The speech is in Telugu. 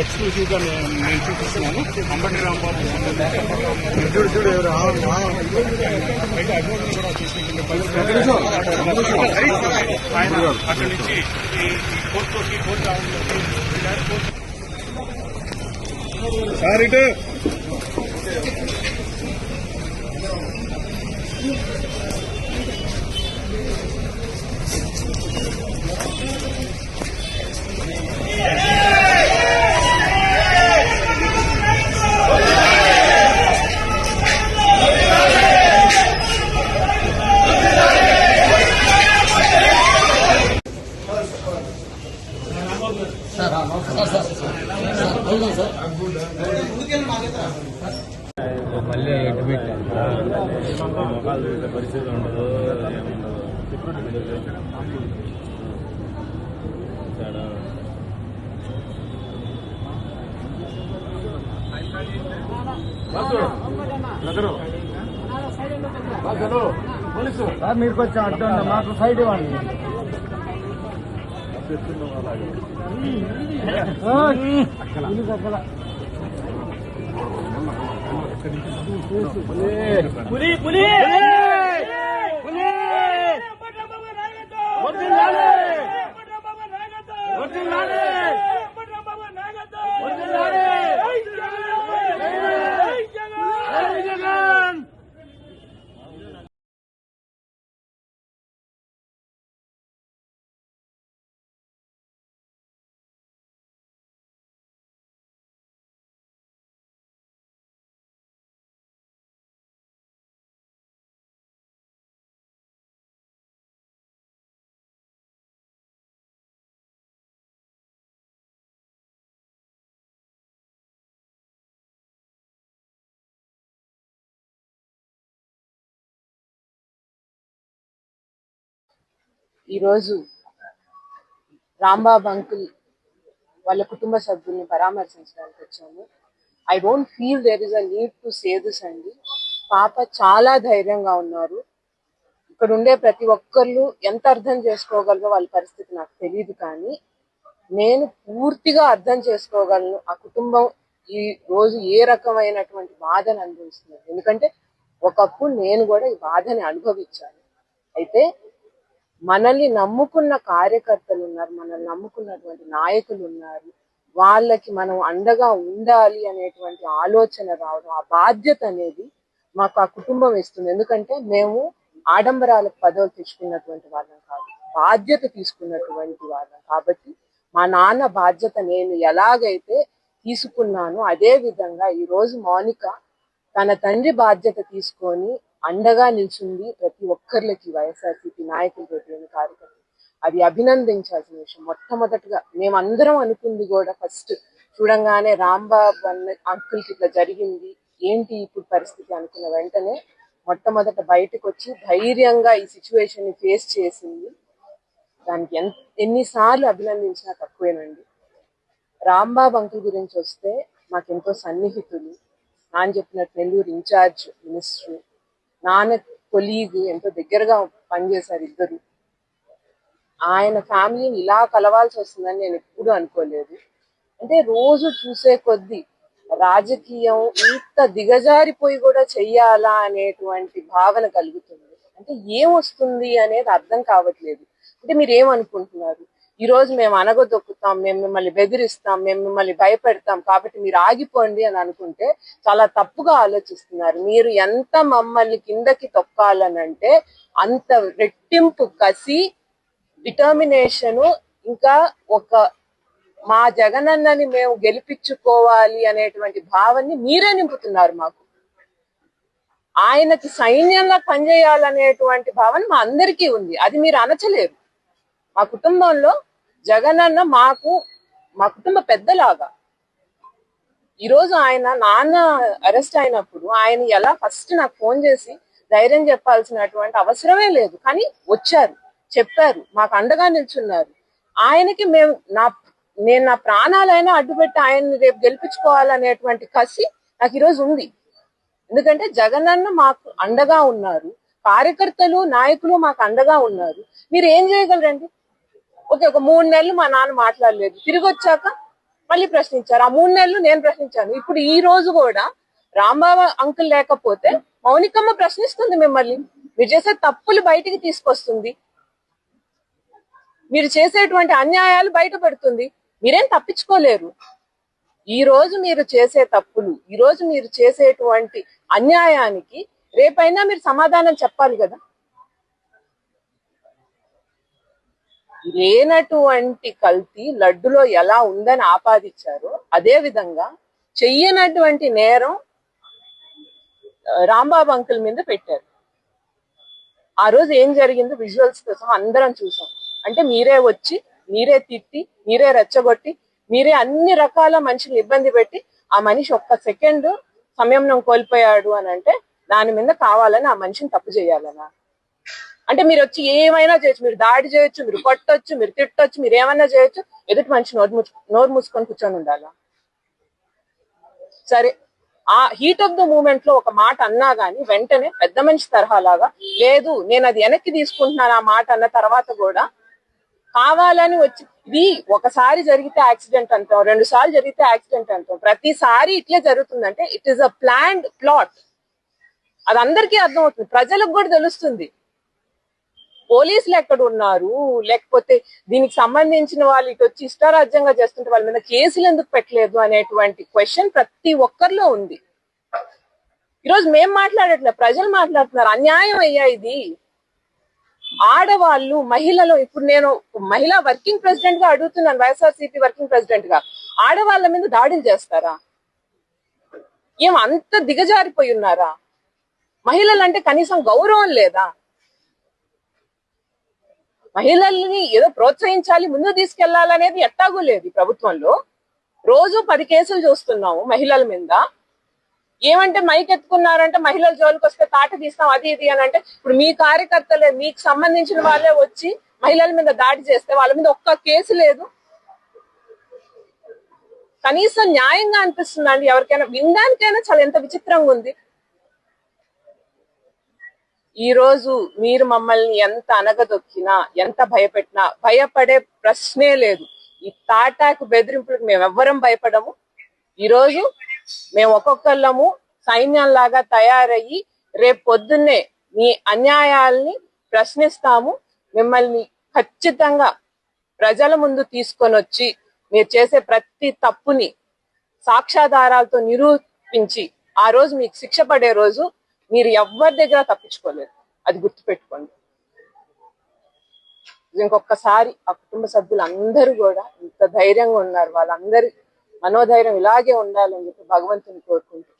ఎక్స్క్లూజివ్గా నేను చూపిస్తున్నాను అంబటి రాంబాబు చూడు చూడు ఎవరు కూడా ఆయన అక్కడి నుంచి ఈ కోర్టులోకి కోర్టు సార్ ఇటు Thank you. మళ్ళీ ఎటు పెట్టాను చూసే పరిస్థితి ఉండదు సార్ మీరు కొంచెం అడ్డు మాకు సైడ్ ఇవ్వండి. పులి పులి ఈరోజు రాంబాబు అంకుల్ వాళ్ళ కుటుంబ సభ్యుల్ని పరామర్శించడానికి వచ్చాము. I don't feel there is a need to say this అండి. పాప చాలా ధైర్యంగా ఉన్నారు. ఇక్కడ ఉండే ప్రతి ఒక్కళ్ళు ఎంత అర్థం చేసుకోగలరో వాళ్ళ పరిస్థితి నాకు తెలియదు కానీ నేను పూర్తిగా అర్థం చేసుకోగలను. ఆ కుటుంబం ఈ రోజు ఏ రకమైనటువంటి బాధను అనుభవిస్తున్నారు ఎందుకంటే ఒకప్పుడు నేను కూడా ఈ బాధని అనుభవించాను. అయితే మనల్ని నమ్ముకున్న కార్యకర్తలు ఉన్నారు మనల్ని నమ్ముకున్నటువంటి నాయకులు ఉన్నారు. వాళ్ళకి మనం అండగా ఉండాలి అనేటువంటి ఆలోచన రావడం ఆ బాధ్యత అనేది మాకు ఆ కుటుంబం ఇస్తుంది. ఎందుకంటే మేము ఆడంబరాలకు పదవులు తెచ్చుకున్నటువంటి వాళ్ళం కాదు బాధ్యత తీసుకున్నటువంటి వాళ్ళం. కాబట్టి మా నాన్న బాధ్యత నేను ఎలాగైతే తీసుకున్నానో అదే విధంగా ఈరోజు మౌనిక తన తండ్రి బాధ్యత తీసుకొని అండగా నిల్చుంది ప్రతి ఒక్కరికి వైఎస్ఆర్సీపీ నాయకులు ప్రతి కార్యకర్తలు. అది అభినందించాల్సిన విషయం. మొట్టమొదటిగా మేమందరం అనుకుంది కూడా ఫస్ట్ చూడంగానే రాంబాబు అన్న అంకుల్కి ఇట్లా జరిగింది. ఏంటి ఇప్పుడు పరిస్థితి అనుకున్న వెంటనే మొట్టమొదట బయటకు వచ్చి ధైర్యంగా ఈ సిచ్యువేషన్ని ఫేస్ చేసింది. దానికి ఎంత ఎన్నిసార్లు అభినందించినా తక్కువేనండి. రాంబాబు అంకుల్ గురించి వస్తే మాకెంతో సన్నిహితులు. నాన్న చెప్పినట్టు నెల్లూరు ఇన్ఛార్జ్ మినిస్టర్ నాన్న కొలీగ్ ఎంతో దగ్గరగా పనిచేశారు ఇద్దరు. ఆయన ఫ్యామిలీని ఇలా కలవాల్సి వస్తుందని నేను ఎప్పుడూ అనుకోలేదు. అంటే రోజు చూసే కొద్దీ రాజకీయం ఇంత దిగజారిపోయి కూడా చెయ్యాలా అనేటువంటి భావన కలుగుతుంది. అంటే ఏం వస్తుంది అనేది అర్థం కావట్లేదు. అంటే మీరు ఏమనుకుంటున్నారు ఈ రోజు మేము అనగదొక్కుతాం మేము మిమ్మల్ని బెదిరిస్తాం మేము మిమ్మల్ని భయపెడతాం కాబట్టి మీరు ఆగిపోండి అని అనుకుంటే చాలా తప్పుగా ఆలోచిస్తున్నారు. మీరు ఎంత మమ్మల్ని కిందకి తొక్కాలనంటే అంత రెట్టింపు కసి డిటర్మినేషన్ ఇంకా ఒక మా జగనన్నని మేము గెలిపించుకోవాలి అనేటువంటి భావాన్ని మీరే నింపుతున్నారు మాకు. ఆయనకి సైన్యంగా పనిచేయాలనేటువంటి భావన మా అందరికీ ఉంది. అది మీరు అనచలేరు. మా కుటుంబంలో జగనన్న మాకు మా కుటుంబ పెద్దలాగా. ఈరోజు ఆయన నాన్న అరెస్ట్ అయినప్పుడు ఆయన ఎలా ఫస్ట్ నాకు ఫోన్ చేసి ధైర్యం చెప్పాల్సినటువంటి అవసరమే లేదు. కానీ వచ్చారు చెప్పారు మాకు అండగా నిల్చున్నారు. ఆయనకి మేము నా నేను నా ప్రాణాలైనా అడ్డుపెట్టి ఆయన్ని రేపు గెలిపించుకోవాలనేటువంటి కసి నాకు ఈరోజు ఉంది. ఎందుకంటే జగనన్న మాకు అండగా ఉన్నారు. కార్యకర్తలు నాయకులు మాకు అండగా ఉన్నారు. మీరు ఏం చేయగలరండి? ఓకే ఒక మూడు నెలలు మా నాన్న మాట్లాడలేదు. తిరిగి వచ్చాక మళ్ళీ ప్రశ్నించారు. ఆ మూడు నెలలు నేను ప్రశ్నించాను. ఇప్పుడు ఈ రోజు కూడా రాంబాబు అంకుల్ లేకపోతే మౌనికమ్మ ప్రశ్నిస్తుంది మిమ్మల్ని. మీరు చేసే తప్పులు బయటికి తీసుకొస్తుంది. మీరు చేసేటువంటి అన్యాయాలు బయట పెడుతుంది. మీరేం తప్పించుకోలేరు. ఈ రోజు మీరు చేసే తప్పులు ఈ రోజు మీరు చేసేటువంటి అన్యాయానికి రేపైనా మీరు సమాధానం చెప్పాలి కదా? లేనటువంటి కల్తీ లడ్డులో ఎలా ఉందని ఆపాదించారో అదే విధంగా చెయ్యనటువంటి నేరం రాంబాబు అంకుల్ మీద పెట్టారు. ఆ రోజు ఏం జరిగిందో విజువల్స్ కోసం అందరం చూసాం. అంటే మీరే వచ్చి మీరే తిట్టి మీరే రెచ్చగొట్టి మీరే అన్ని రకాల మనిషిని ఇబ్బంది పెట్టి ఆ మనిషి ఒక్క సెకండ్ సమయం కోల్పోయాడు అని అంటే దాని మీద కావాలని ఆ మనిషిని తప్పు చేయాలనా? అంటే మీరు వచ్చి ఏమైనా చేయొచ్చు. మీరు దాడి చేయొచ్చు మీరు కొట్టొచ్చు మీరు తిట్టొచ్చు మీరు ఏమైనా చేయొచ్చు. ఎదుటి మనిషి నోరు ము నోరు మూసుకొని కూర్చొని ఉండాలా? సరే. ఆ హీట్ ఆఫ్ ద మూమెంట్లో ఒక మాట అన్నా గానీ వెంటనే పెద్ద మనిషి తరహాలాగా లేదు నేను అది వెనక్కి తీసుకుంటున్నాను ఆ మాట అన్న తర్వాత కూడా కావాలని వచ్చి ఇది ఒకసారి జరిగితే యాక్సిడెంట్ అంటాం రెండు సార్లు జరిగితే యాక్సిడెంట్ అంటాం ప్రతిసారి ఇట్లే జరుగుతుందంటే it is a planned plot అది అందరికీ అర్థమవుతుంది. ప్రజలకు కూడా తెలుస్తుంది. పోలీసులు ఎక్కడ ఉన్నారు? లేకపోతే దీనికి సంబంధించిన వాళ్ళు ఇటు వచ్చి ఇష్టారాజ్యంగా చేస్తుంటే వాళ్ళ మీద కేసులు ఎందుకు పెట్టలేదు అనేటువంటి క్వశ్చన్ ప్రతి ఒక్కరిలో ఉంది. ఈరోజు మేం మాట్లాడట్లే ప్రజలు మాట్లాడుతున్నారు. అన్యాయం అయ్యా ఇది. ఆడవాళ్ళు మహిళలు ఇప్పుడు నేను మహిళా వర్కింగ్ ప్రెసిడెంట్గా అడుగుతున్నాను వైఎస్ఆర్సీపీ వర్కింగ్ ప్రెసిడెంట్గా ఆడవాళ్ళ మీద దాడులు చేస్తారా? ఏం అంత దిగజారిపోయి ఉన్నారా? మహిళలంటే కనీసం గౌరవం లేదా? మహిళల్ని ఏదో ప్రోత్సహించాలి ముందు తీసుకెళ్ళాలనేది ఎట్టాగూ లేదు ప్రభుత్వంలో. రోజు పది కేసులు చూస్తున్నాము మహిళల మీద. ఏమంటే మైక్ ఎత్తుకున్నారంటే మహిళల జోలికి వస్తే తాట తీస్తాం అది ఇది అని అంటే ఇప్పుడు మీ కార్యకర్తలే మీకు సంబంధించిన వాళ్ళే వచ్చి మహిళల మీద దాడి చేస్తే వాళ్ళ మీద ఒక్క కేసు లేదు. కనీసం న్యాయంగా అనిపిస్తుందండి ఎవరికైనా వినడానికైనా చాలా ఎంత విచిత్రంగా ఉంది. ఈ రోజు మీరు మమ్మల్ని ఎంత అనగదొక్కినా ఎంత భయపెట్టినా భయపడే ప్రశ్నే లేదు. ఈ తాటాకు బెదిరింపులకు మేము ఎవ్వరం భయపడము. ఈరోజు మేము ఒక్కొక్కళ్ళము సైన్యంలాగా తయారయ్యి రేపు పొద్దున్నే మీ అన్యాయాల్ని ప్రశ్నిస్తాము. మిమ్మల్ని ఖచ్చితంగా ప్రజల ముందు తీసుకొని వచ్చి మీరు చేసే ప్రతి తప్పుని సాక్ష్యాధారాలతో నిరూపించి ఆ రోజు మీకు శిక్ష పడే రోజు మీరు ఎవరి దగ్గర తప్పించుకోలేదు. అది గుర్తుపెట్టుకోండి. ఇంకొకసారి ఆ కుటుంబ సభ్యులు అందరూ కూడా ఇంత ధైర్యంగా ఉన్నారు. వాళ్ళందరి మనోధైర్యం ఇలాగే ఉండాలని చెప్పి భగవంతుని కోరుకుంటూ